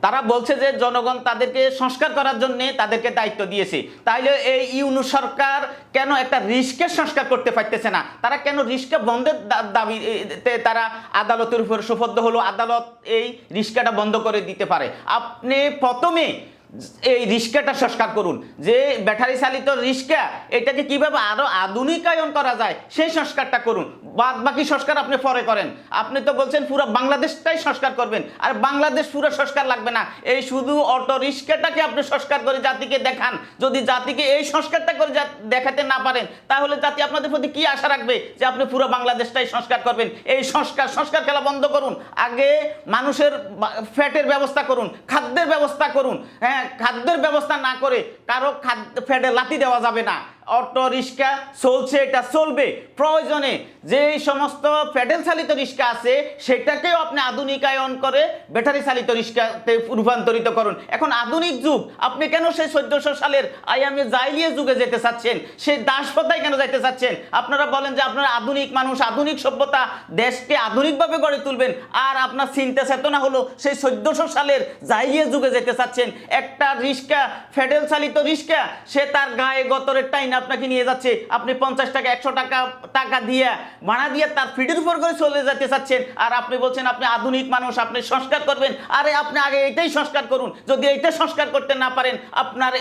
তারা বলছে যে জনগণ তাদেরকে সংস্কার করার জন্য তাদেরকে দায়িত্ব দিয়েছে। তাইলে এই ইউনু সরকার কেন একটা রিস্কের সংস্কার করতে পারতেছে না? তারা কেন রিস্কে বন্ধের দা- দাবি তারা আদালতের উপর সুপদ্ধ হলো? আদালত এই রিস্কাটা বন্ধ করে দিতে পারে। আপনি প্রথমে এই রিস্কাটা সংস্কার করুন। যে ব্যাটারি চালিত রিস্কা, এটাকে কীভাবে আরও আধুনিকায়ন করা যায়, সেই সংস্কারটা করুন। বাদ বাকি সংস্কার আপনি পরে করেন। আপনি তো বলছেন পুরো বাংলাদেশটাই সংস্কার করবেন। আর বাংলাদেশ পুরো সংস্কার লাগবে না। এই শুধু অটো রিক্সাটাকে আপনি সংস্কার করে জাতিকে দেখান। যদি জাতিকে এই সংস্কারটা করে দেখাতে না পারেন, তাহলে জাতি আপনাদের প্রতি কি আশা রাখবে যে আপনি পুরো বাংলাদেশটাই সংস্কার করবেন? এই সংস্কার সংস্কার খেলা বন্ধ করুন। আগে মানুষের ফ্যাটের ব্যবস্থা করুন, খাদ্যের ব্যবস্থা করুন। হ্যাঁ খাদ্যের ব্যবস্থা না করে কারও খাদ্য ফ্যাটে লাথি দেওয়া যাবে না। অটো রিক্সা চলছে, এটা চলবে। প্রয়োজনে যে সমস্ত প্যাডেল চালিত রিক্সা আছে, সেটাকেও আপনি আধুনিকায়ন করে ব্যাটারি চালিত রিক্সাতে রূপান্তরিত করুন। এখন আধুনিক যুগ, আপনি কেন সেই চোদ্দশো সালের আইয়ামে জাইলিয়ে যুগে যেতে চাচ্ছেন? সেই দাসপতায় কেন যাইতে চাচ্ছেন? আপনারা বলেন যে আপনারা আধুনিক মানুষ, আধুনিক সভ্যতা, দেশকে আধুনিকভাবে গড়ে তুলবেন। আর আপনার চিন্তা চেতনা হলো সেই চোদ্দশো সালের জাইলিয়ে যুগে যেতে চাচ্ছেন। একটা রিক্সা ফেডেল চালিত রিক্সা, সে তার গায়ে গতরের টাইন আপনাকে নিয়ে যাচ্ছে। আপনি পঞ্চাশ টাকা, একশো টাকা টাকা দিয়ে ভাড়া দিয়ে তার ফিডের উপর করে চলে যেতে চাচ্ছেন। আর আপনি বলছেন, আপনি আধুনিক মানুষ, আপনি সংস্কার করবেন। আরে আপনি আগে এটাই সংস্কার করুন। যদি এইটা সংস্কার করতে না পারেন, আপনার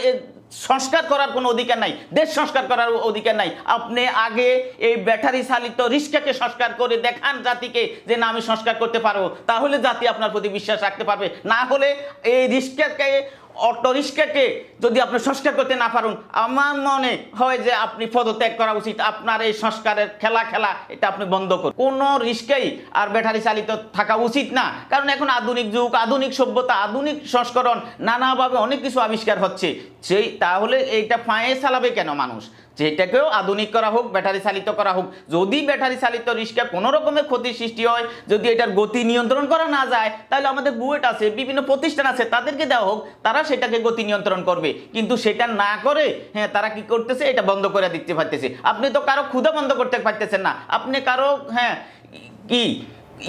সংস্কার করার কোনো অধিকার নাই, দেশ সংস্কার করার অধিকার নাই। আপনি আগে এই ব্যাটারি চালিত রিক্সাকে সংস্কার করে দেখান জাতিকে যে না, আমি সংস্কার করতে পারব। তাহলে জাতি আপনার প্রতি বিশ্বাস রাখতে পারবে। না হলে এই রিক্সাকে অটো রিক্সাকে যদি আপনি সংস্কার করতে না পারুন, আমার মনে হয় যে আপনি পদত্যাগ করা উচিত। আপনার এই সংস্কারের খেলা খেলা, এটা আপনি বন্ধ করুন। কোনো রিস্কেই আর ব্যাটারি চালিত থাকা উচিত না। কারণ এখন আধুনিক যুগ, আধুনিক সভ্যতা, আধুনিক সংস্করণ, নানাভাবে অনেক কিছু আবিষ্কার হচ্ছে। সেই, তাহলে এইটা পায়ে চালাবে কেন মানুষ? যেটাকেও আধুনিক করা হোক ব্যাটারি চালিত করা হোক, যদি ব্যাটারি চালিত রিক্সা কোনো রকমের ক্ষতির সৃষ্টি হয়, যদি এটার গতি নিয়ন্ত্রণ করা না যায়, তাহলে আমাদের বুয়েট আছে, বিভিন্ন প্রতিষ্ঠান আছে, তাদেরকে দেওয়া হোক, তারা সেটাকে গতি নিয়ন্ত্রণ করবে। কিন্তু সেটা না করে হ্যাঁ তারা কি করতেছে, এটা বন্ধ করে দিতে পারতেছে। আপনি তো কারও ক্ষুদা বন্ধ করতে পারতেছেন না, আপনি কারও হ্যাঁ কি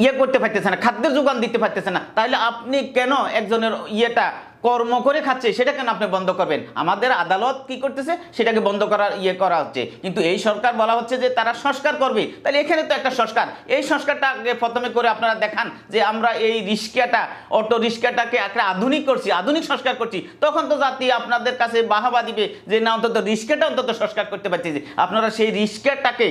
ইয়ে করতে পারতেছে না, খাদ্যের যোগান দিতে পারতেছে না, তাহলে আপনি কেন একজনের ইয়েটা কর্ম করে খাচ্ছে, সেটা কেন আপনি বন্ধ করবেন? আমাদের আদালত কি করতেছে? সেটাকে বন্ধ করার ইয়ে করা হচ্ছে। কিন্তু এই সরকার বলা হচ্ছে যে তারা সংস্কার করবে। তাহলে এখানে তো একটা সংস্কার। এই সংস্কারটা প্রথমে করে আপনারা দেখান যে আমরা এই রিক্সাটা অটো রিক্সাটাকে একটা আধুনিক করছি, আধুনিক সংস্কার করছি। তখন তো জাতি আপনাদের কাছে বাহাবা দিবে যে না, অন্তত রিক্সাটা অন্তত সংস্কার করতে পারতেছি। আপনারা সেই রিক্সাটাকে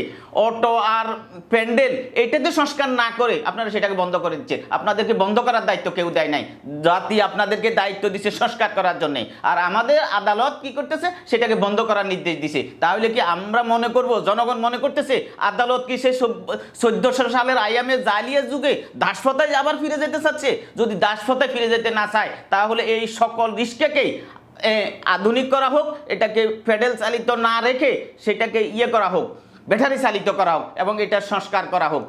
অটো আর প্যান্ডেল এটাতে সংস্কার না করে আপনারা সেটাকে বন্ধ করে দিচ্ছেন আপনাদেরকে বন্ধ করার দায়িত্ব কেউ দেয় নাই। জাতি আপনাদেরকে দায়িত্ব দিচ্ছে সংস্কার করার জন্যে। আর আমাদের আদালত কি করতেছে? সেটাকে বন্ধ করার নির্দেশ দিছে। তাহলে কি আমরা মনে করব, জনগণ মনে করতেছে, আদালত কি সেই চোদ্দশো সালের আইয়ামে জালিয়া যুগে দাসপতায় আবার ফিরে যেতে চাচ্ছে? যদি দাসপতায় ফিরে যেতে না চায়, তাহলে এই সকল রিস্ককেই আধুনিক করা হোক, এটাকে ফেডেল চালিত না রেখে সেটাকে ইয়ে করা হোক। ব্যাটারি চালিত করা হোক এবং এটার সংস্কার করা হোক।